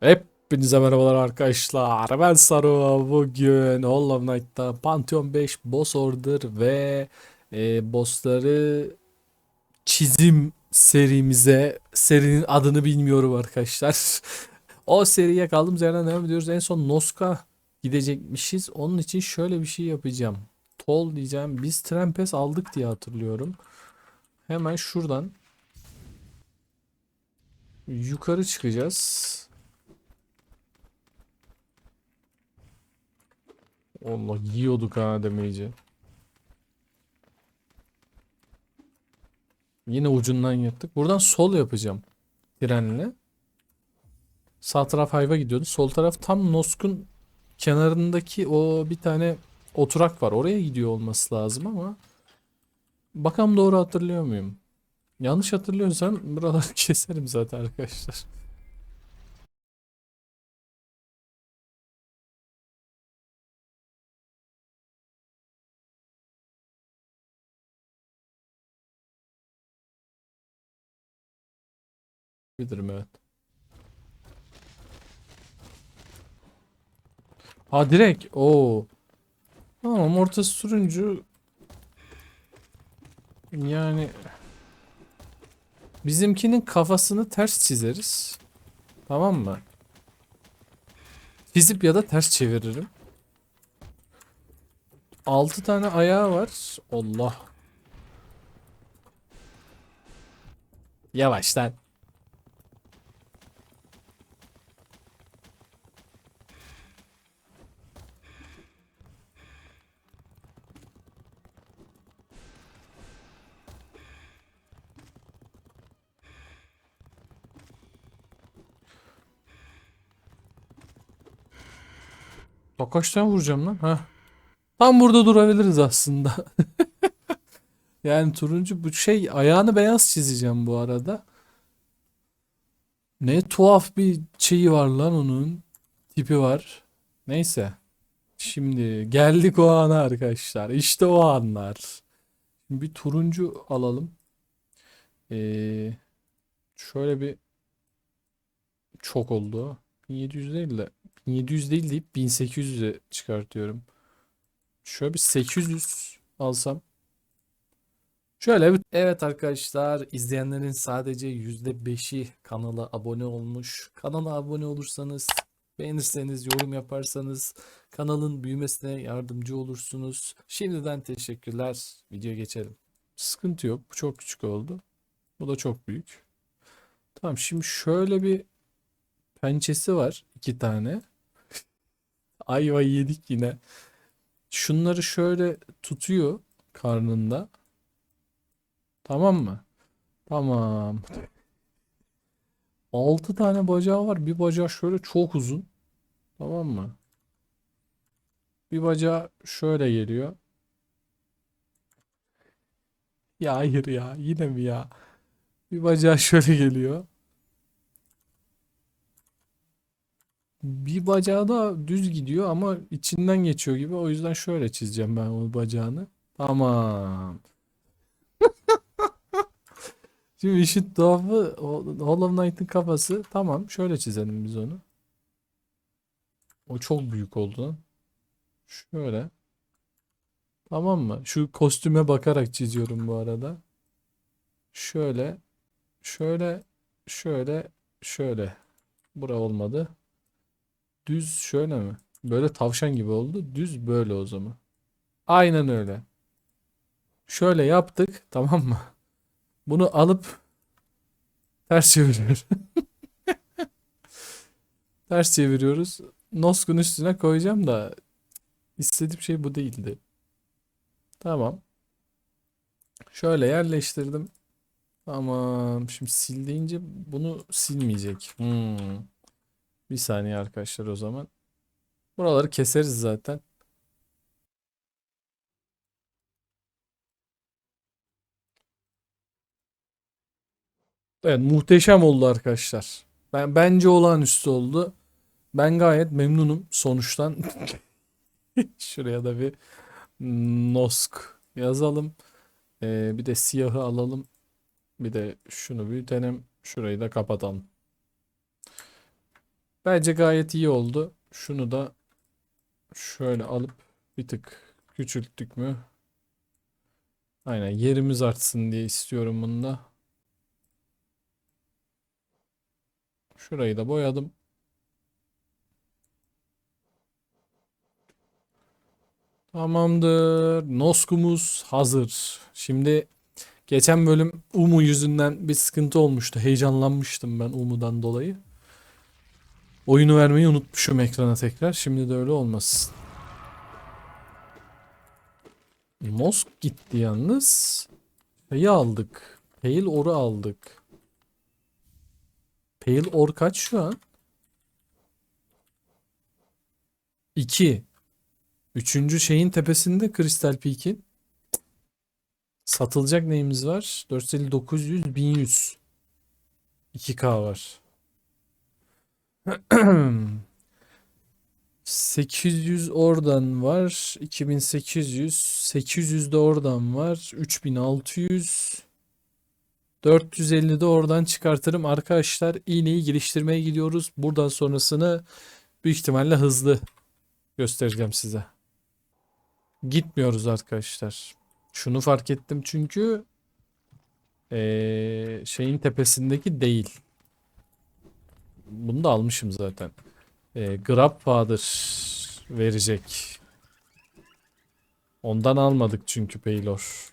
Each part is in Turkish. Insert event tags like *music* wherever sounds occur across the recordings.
Hepinize merhabalar arkadaşlar. Ben Saru. Bugün Hollow Knight'ta Pantheon 5 Boss Order ve e, bossları çizim serimize serinin adını bilmiyorum arkadaşlar. *laughs* O seriye kaldığımız yerden devam ediyoruz. En son Noska gidecekmişiz. Onun için şöyle bir şey yapacağım. Tol diyeceğim. Biz Trempes aldık diye hatırlıyorum. Hemen şuradan yukarı çıkacağız. Allah yiyorduk ha demeyici. Yine ucundan yattık. Buradan sol yapacağım. Trenle. Sağ taraf hayva gidiyordu. Sol taraf tam Nosk'un kenarındaki o bir tane oturak var. Oraya gidiyor olması lazım ama bakalım doğru hatırlıyor muyum? Yanlış hatırlıyorsam *laughs* buraları keserim zaten arkadaşlar. Bilirim evet. Ha direkt. Oo. Tamam ortası turuncu. Yani bizimkinin kafasını ters çizeriz. Tamam mı? Çizip ya da ters çeviririm. 6 tane ayağı var. Allah. Yavaş lan. Bak kaç tane vuracağım lan? Ha. Tam burada durabiliriz aslında. *laughs* Yani turuncu bu şey ayağını beyaz çizeceğim bu arada. Ne tuhaf bir şeyi var lan onun. Tipi var. Neyse. Şimdi geldik o ana arkadaşlar. İşte o anlar. Bir turuncu alalım. Ee, şöyle bir çok oldu. 1700 değil de 1700 değil deyip 1800'e çıkartıyorum. Şöyle bir 800 alsam. Şöyle bir... Evet arkadaşlar izleyenlerin sadece %5'i kanala abone olmuş. Kanala abone olursanız, beğenirseniz, yorum yaparsanız kanalın büyümesine yardımcı olursunuz. Şimdiden teşekkürler. Videoya geçelim. Sıkıntı yok. Bu çok küçük oldu. Bu da çok büyük. Tamam şimdi şöyle bir pençesi var. İki tane. Ayva yedik yine. Şunları şöyle tutuyor karnında. Tamam mı? Tamam. 6 tane bacağı var. Bir bacağı şöyle çok uzun. Tamam mı? Bir bacağı şöyle geliyor. Ya hayır ya. Yine mi ya? Bir bacağı şöyle geliyor. Bir bacağı da düz gidiyor ama içinden geçiyor gibi. O yüzden şöyle çizeceğim ben o bacağını. Tamam. *laughs* Şimdi işin tuhafı Hollow Knight'ın kafası. Tamam şöyle çizelim biz onu. O çok büyük oldu. Şöyle. Tamam mı? Şu kostüme bakarak çiziyorum bu arada. Şöyle. Şöyle. Şöyle. Şöyle. Bura olmadı. Düz şöyle mi? Böyle tavşan gibi oldu. Düz böyle o zaman. Aynen öyle. Şöyle yaptık. *laughs* Tamam mı? Bunu alıp ters çeviriyoruz. *laughs* Ters çeviriyoruz. Noskun üstüne koyacağım da istediğim şey bu değildi. Tamam. Şöyle yerleştirdim. Tamam. Şimdi sil deyince bunu silmeyecek. Hmm. Bir saniye arkadaşlar o zaman. Buraları keseriz zaten. Evet muhteşem oldu arkadaşlar. Ben bence olağanüstü oldu. Ben gayet memnunum sonuçtan. *laughs* Şuraya da bir Nosk yazalım. Ee, bir de siyahı alalım. Bir de şunu büyütelim. Şurayı da kapatalım. Bence gayet iyi oldu. Şunu da şöyle alıp bir tık küçülttük mü? Aynen yerimiz artsın diye istiyorum bunu da. Şurayı da boyadım. Tamamdır. Noskumuz hazır. Şimdi geçen bölüm Umu yüzünden bir sıkıntı olmuştu. Heyecanlanmıştım ben Umu'dan dolayı. Oyunu vermeyi unutmuşum ekrana tekrar. Şimdi de öyle olmasın. Nosk gitti yalnız. Şeyi aldık. Pale Ore'u aldık. Pale Ore kaç şu an? 2. Üçüncü şeyin tepesinde Crystal Peak'in. Satılacak neyimiz var? 450, 900, 1100. 2K var. 800 oradan var. 2800. 800 de oradan var. 3600. 450 de oradan çıkartırım. Arkadaşlar iğneyi geliştirmeye gidiyoruz. Buradan sonrasını büyük ihtimalle hızlı göstereceğim size. Gitmiyoruz arkadaşlar. Şunu fark ettim çünkü eee, şeyin tepesindeki değil. Bunu da almışım zaten. Eee Grabfather verecek. Ondan almadık çünkü Paylor.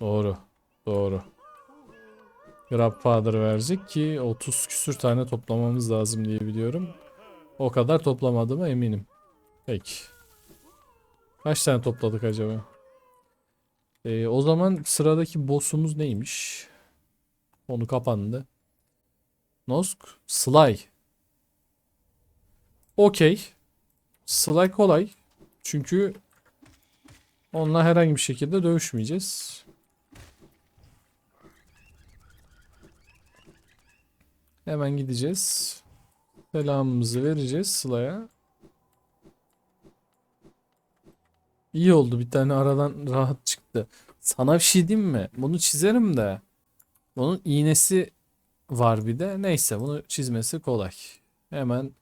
Doğru. Doğru. Grabfather verecek ki 30 küsür tane toplamamız lazım diye biliyorum. O kadar toplamadığıma eminim. Peki. Kaç tane topladık acaba? Ee, o zaman sıradaki boss'umuz neymiş? Onu kapandı. Nosk, Sly. Okey. Sly kolay. Çünkü onunla herhangi bir şekilde dövüşmeyeceğiz. Hemen gideceğiz. Selamımızı vereceğiz Sıla'ya. İyi oldu bir tane aradan rahat çıktı. Sana bir şey diyeyim mi? Bunu çizerim de. Bunun iğnesi var bir de. Neyse bunu çizmesi kolay. Hemen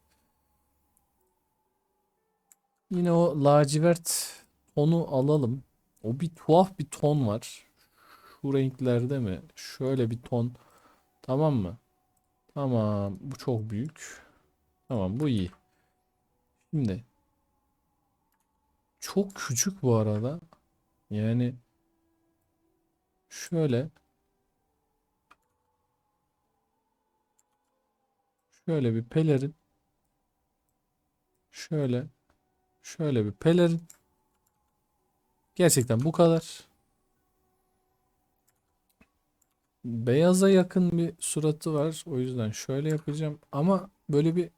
yine o lacivert tonu alalım. O bir tuhaf bir ton var. Şu renklerde mi? Şöyle bir ton. Tamam mı? Tamam. Bu çok büyük. Tamam bu iyi. Şimdi çok küçük bu arada. Yani şöyle şöyle bir pelerin şöyle şöyle bir pelerin gerçekten bu kadar beyaza yakın bir suratı var. O yüzden şöyle yapacağım ama böyle bir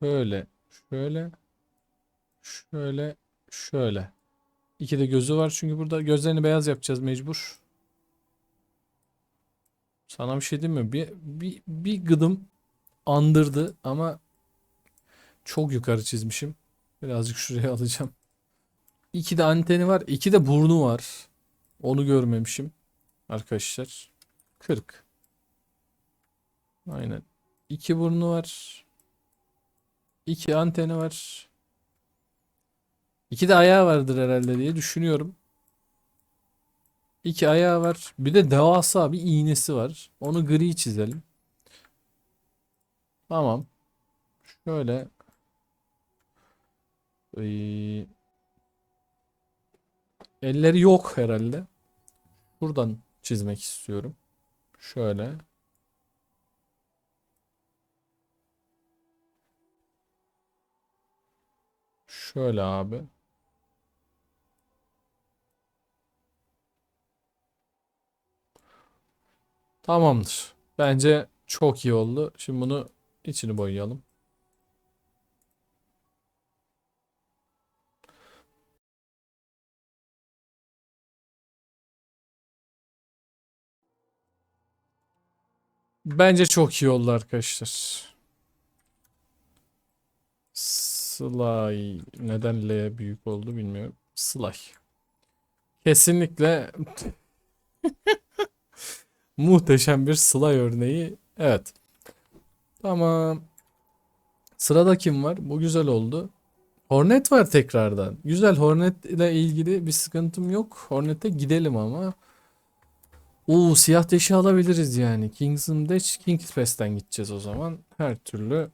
şöyle şöyle Şöyle, şöyle. İki de gözü var çünkü burada gözlerini beyaz yapacağız mecbur. Sana bir şey diyeyim mi? Bir, bir, bir gıdım andırdı ama çok yukarı çizmişim. Birazcık şuraya *laughs* alacağım. İki de anteni var. iki de burnu var. Onu görmemişim. Arkadaşlar. 40. Aynen. İki burnu var. İki anteni var. İki de ayağı vardır herhalde diye düşünüyorum. İki ayağı var. Bir de devasa bir iğnesi var. Onu gri çizelim. Tamam. Şöyle. Ee, elleri yok herhalde. Buradan çizmek istiyorum. Şöyle. Şöyle abi. Tamamdır. Bence çok iyi oldu. Şimdi bunu içini boyayalım. Bence çok iyi oldu arkadaşlar. Slay. Neden L büyük oldu bilmiyorum. Slay. Kesinlikle *laughs* Muhteşem bir slay örneği. Evet. Tamam. Sırada kim var? Bu güzel oldu. Hornet var tekrardan. Güzel Hornet ile ilgili bir sıkıntım yok. Hornet'e gidelim ama. Oo siyah deşi alabiliriz yani. Kings'ın Dash King's Pass'ten gideceğiz o zaman. Her türlü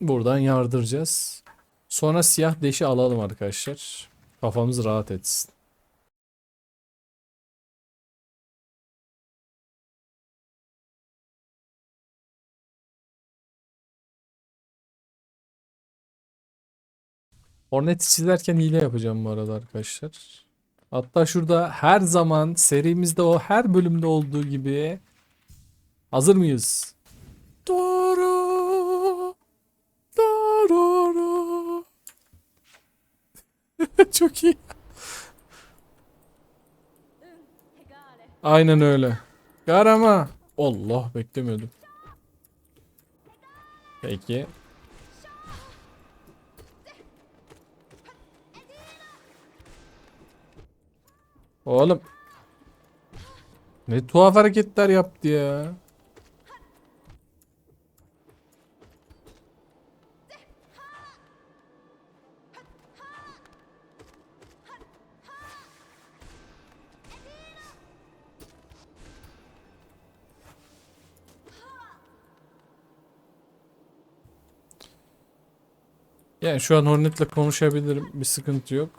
buradan yardıracağız. Sonra siyah deşi alalım arkadaşlar. Kafamız rahat etsin. Hornet'i çizerken hile yapacağım bu arada arkadaşlar. Hatta şurada her zaman serimizde o her bölümde olduğu gibi hazır mıyız? Doğru. Doğru. *laughs* Çok iyi. Aynen öyle. Garama. Allah beklemiyordum. Peki. Oğlum. Ne tuhaf hareketler yaptı ya. Yani şu an Hornet'le konuşabilirim. Bir sıkıntı yok.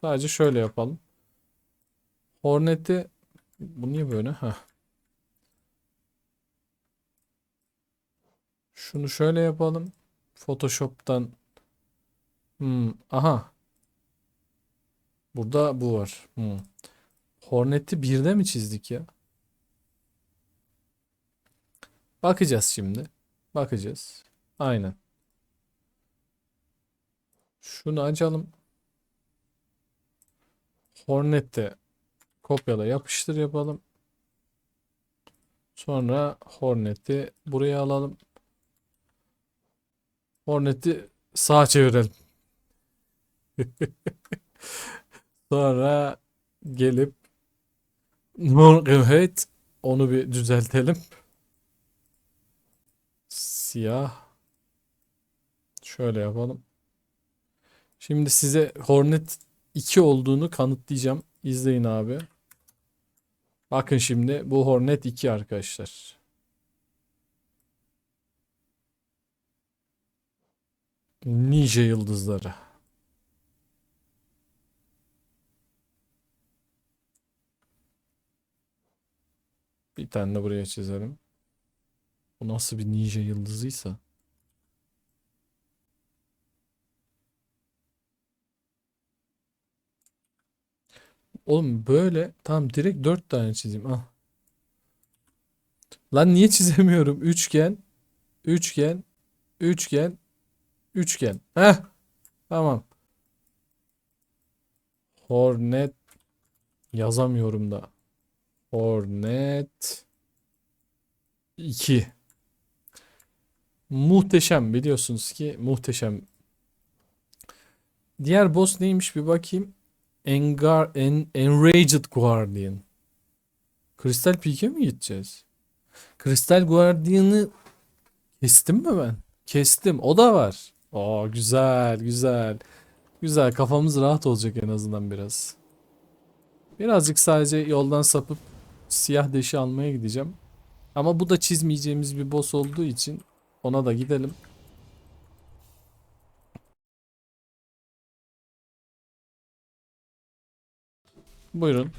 Sadece şöyle yapalım. Hornet'i bu niye böyle? Ha. Şunu şöyle yapalım. Photoshop'tan hmm, aha. Burada bu var. Hmm. Hornet'i birde mi çizdik ya? Bakacağız şimdi. Bakacağız. Aynen. Şunu açalım. Hornet'te kopyala yapıştır yapalım. Sonra Hornet'i buraya alalım. Hornet'i sağa çevirelim. *laughs* Sonra gelip evet onu bir düzeltelim. Siyah. Şöyle yapalım. Şimdi size Hornet 2 olduğunu kanıtlayacağım. İzleyin abi. Bakın şimdi bu Hornet 2 arkadaşlar. Nice yıldızları. Bir tane de buraya çizelim. Bu nasıl bir nice yıldızıysa. Oğlum böyle tamam direkt 4 tane çizeyim. Ah. Lan niye çizemiyorum? Üçgen, üçgen, üçgen, üçgen. Heh. Tamam. Hornet yazamıyorum da. Hornet 2. Muhteşem biliyorsunuz ki muhteşem. Diğer boss neymiş bir bakayım. Engar, en, Enraged Guardian. Kristal Peak'e mi gideceğiz? Kristal Guardian'ı kestim mi ben? Kestim. O da var. Aa güzel, güzel. Güzel. Kafamız rahat olacak en azından biraz. Birazcık sadece yoldan sapıp siyah deşi almaya gideceğim. Ama bu da çizmeyeceğimiz bir boss olduğu için ona da gidelim. Buyurun.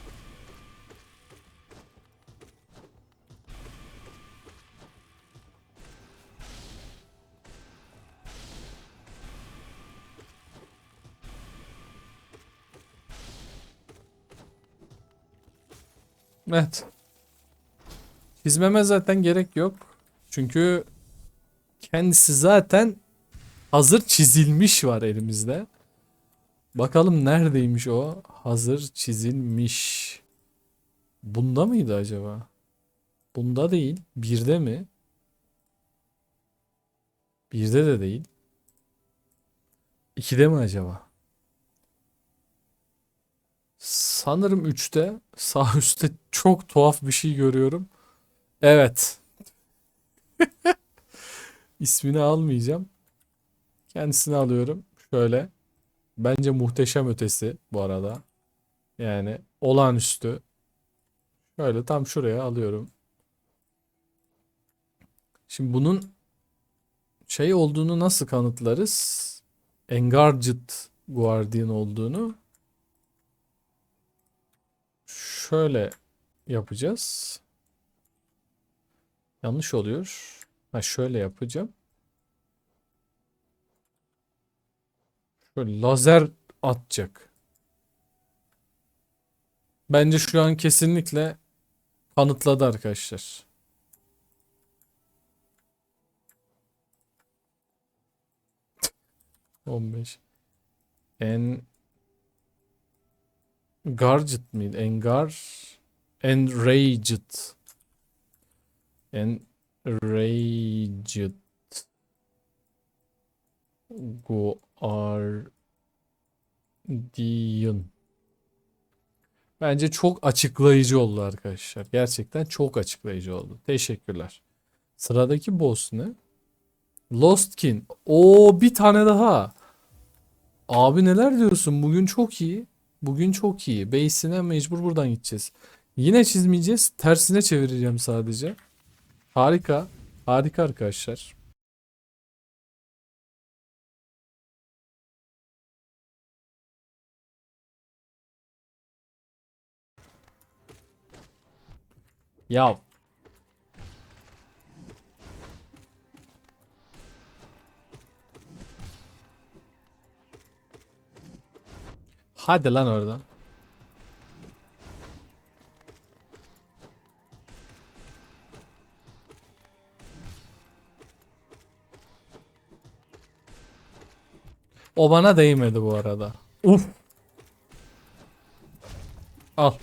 Evet. Çizmeme zaten gerek yok. Çünkü kendisi zaten hazır çizilmiş var elimizde. Bakalım neredeymiş o? Hazır çizilmiş. Bunda mıydı acaba? Bunda değil. Birde mi? Birde de değil. İkide mi acaba? Sanırım üçte. Sağ üstte çok tuhaf bir şey görüyorum. Evet. *laughs* İsmini almayacağım. Kendisini alıyorum. Şöyle. Bence muhteşem ötesi bu arada. Yani olağanüstü. Şöyle tam şuraya alıyorum. Şimdi bunun şey olduğunu nasıl kanıtlarız? Engarged Guardian olduğunu. Şöyle yapacağız. Yanlış oluyor. Ha şöyle yapacağım. Şöyle lazer atacak. Bence şu an kesinlikle kanıtladı arkadaşlar. On beş. En Garged miydi? Engar Enraged. Enraged. Guardian. Bence çok açıklayıcı oldu arkadaşlar. Gerçekten çok açıklayıcı oldu. Teşekkürler. Sıradaki boss ne? Lostkin. Oo bir tane daha. Abi neler diyorsun? Bugün çok iyi. Bugün çok iyi. Base'ine mecbur buradan gideceğiz. Yine çizmeyeceğiz. Tersine çevireceğim sadece. Harika. Harika arkadaşlar. Ya hadi lan oradan. O bana değmedi bu arada. Uf. Al.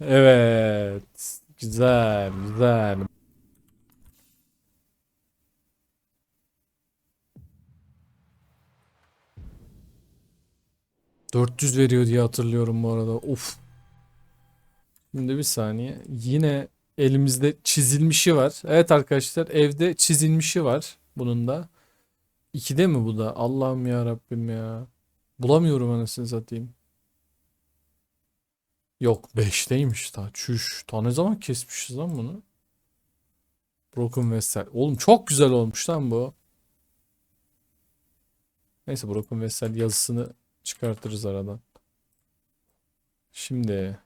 Evet. Güzel, güzel. ...400 veriyor diye hatırlıyorum bu arada. Of. Şimdi bir saniye. Yine elimizde çizilmişi var. Evet arkadaşlar evde çizilmişi var. Bunun da. 2'de mi bu da? Allah'ım ya Rabbim ya. Bulamıyorum anasını satayım. Yok 5'teymiş daha. Çüş. Ta ne zaman kesmişiz lan bunu? Broken Vessel. Oğlum çok güzel olmuş lan bu. Neyse Broken Vessel yazısını çıkartırız aradan. Şimdi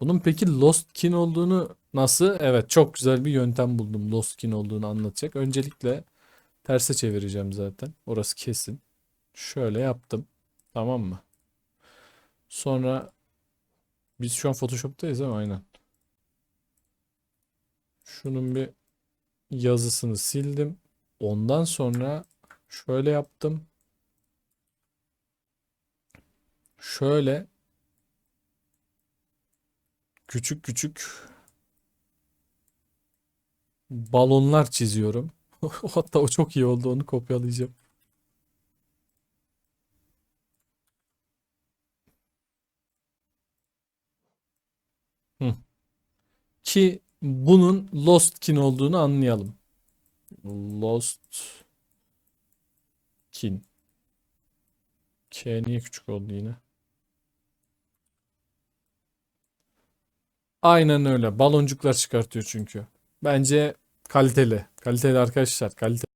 bunun peki Lost Kin olduğunu nasıl? Evet çok güzel bir yöntem buldum Lost Kin olduğunu anlatacak. Öncelikle terse çevireceğim zaten. Orası kesin. Şöyle yaptım. Tamam mı? Sonra biz şu an Photoshop'tayız ama aynen. Şunun bir yazısını sildim. Ondan sonra şöyle yaptım. Şöyle küçük küçük balonlar çiziyorum. *laughs* Hatta o çok iyi oldu. Onu kopyalayacağım. Ki bunun Lost Kin olduğunu anlayalım. Lost Kin. K niye küçük oldu yine? Aynen öyle. Baloncuklar çıkartıyor çünkü. Bence kaliteli. Kaliteli arkadaşlar. Kaliteli.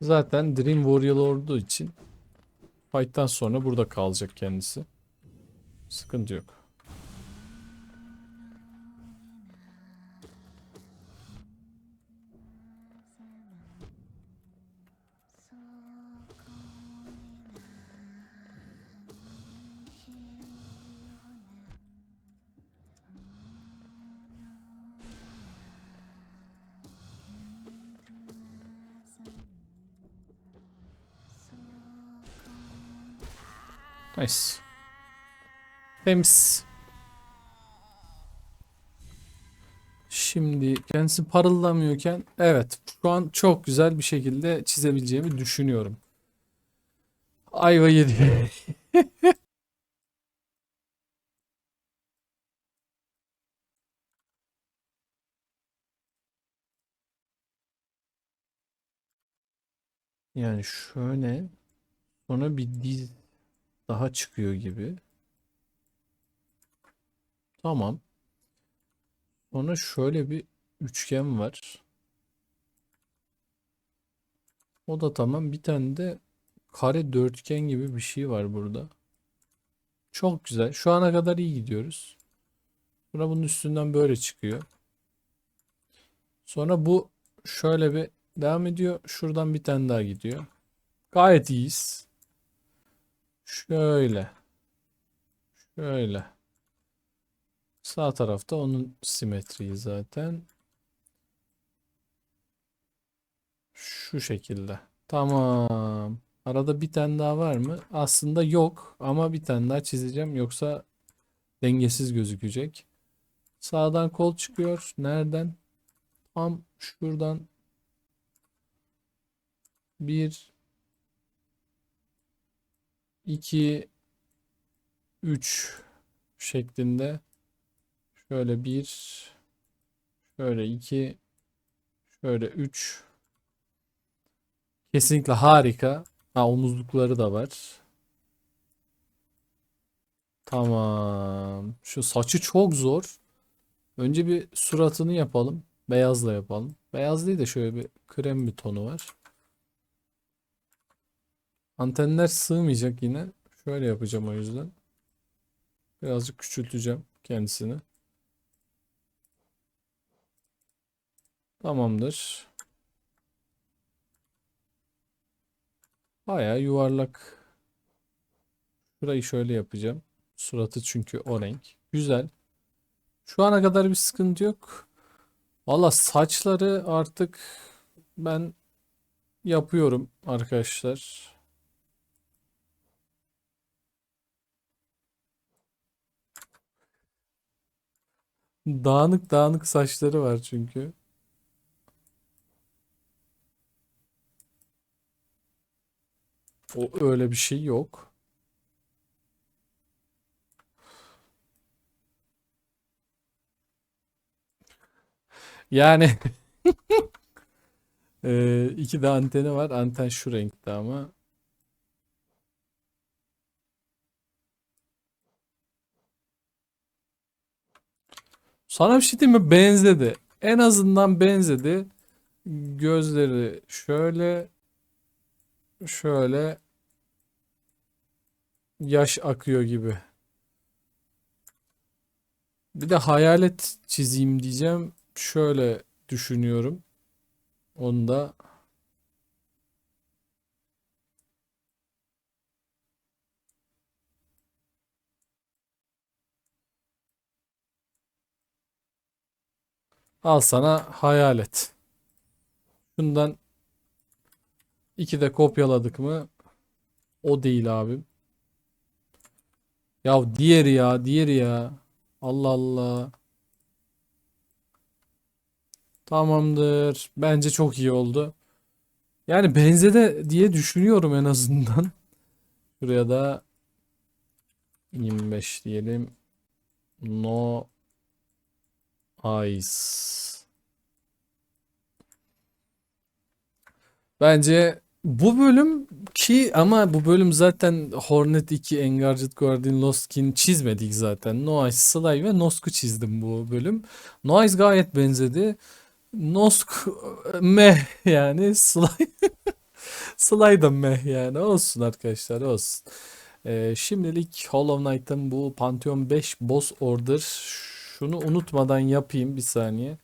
Zaten Dream Warrior olduğu için fight'tan sonra burada kalacak kendisi. Sıkıntı yok. Nice. Temiz. Şimdi kendisi parıldamıyorken evet şu an çok güzel bir şekilde çizebileceğimi düşünüyorum. Ayva yedi. *laughs* Yani şöyle sonra bir diz daha çıkıyor gibi. Tamam. Sonra şöyle bir üçgen var. O da tamam. Bir tane de kare dörtgen gibi bir şey var burada. Çok güzel. Şu ana kadar iyi gidiyoruz. Sonra bunun üstünden böyle çıkıyor. Sonra bu şöyle bir devam ediyor. Şuradan bir tane daha gidiyor. Gayet iyiyiz. Şöyle. Şöyle. Sağ tarafta onun simetriği zaten. Şu şekilde. Tamam. Arada bir tane daha var mı? Aslında yok ama bir tane daha çizeceğim yoksa dengesiz gözükecek. Sağdan kol çıkıyor. Nereden? Tam şuradan bir 2 3 şeklinde şöyle bir şöyle iki şöyle üç kesinlikle harika. Ha omuzlukları da var. Tamam. Şu saçı çok zor. Önce bir suratını yapalım. Beyazla yapalım. Beyaz değil de şöyle bir krem bir tonu var. Antenler sığmayacak yine. Şöyle yapacağım o yüzden. Birazcık küçülteceğim kendisini. Tamamdır. Bayağı yuvarlak. Şurayı şöyle yapacağım. Suratı çünkü o renk. Güzel. Şu ana kadar bir sıkıntı yok. Valla saçları artık ben yapıyorum arkadaşlar. Dağınık dağınık saçları var çünkü. O öyle bir şey yok. Yani *laughs* Ee, iki de anteni var. Anten şu renkte ama. Sana bir şey diyeyim mi? Benzedi. En azından benzedi. Gözleri şöyle şöyle yaş akıyor gibi. Bir de hayalet çizeyim diyeceğim. Şöyle düşünüyorum. Onu da al sana hayalet. Şundan iki de kopyaladık mı? O değil abim. Ya diğeri ya, diğeri ya. Allah Allah. Tamamdır. Bence çok iyi oldu. Yani benzede diye düşünüyorum en azından. Şuraya da 25 diyelim. No eyes. Bence bu bölüm ki ama bu bölüm zaten Hornet 2, Engarged Guardian, Lostkin çizmedik zaten. Noise, Sly ve Nosk'u çizdim bu bölüm. Noise gayet benzedi. Nosk *laughs* meh yani Sly *laughs* Slaydım meh yani olsun arkadaşlar olsun. Ee, şimdilik Hollow Knight'ın bu Pantheon 5 Boss Order şunu unutmadan yapayım bir saniye.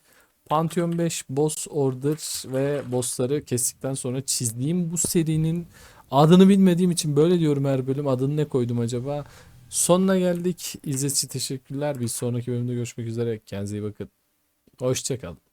Pantheon 5 Boss Order ve bossları kestikten sonra çizdiğim bu serinin adını bilmediğim için böyle diyorum her bölüm. Adını ne koydum acaba? Sonuna geldik. İzlediğiniz teşekkürler. Bir sonraki bölümde görüşmek üzere. Kendinize iyi bakın. Hoşçakalın.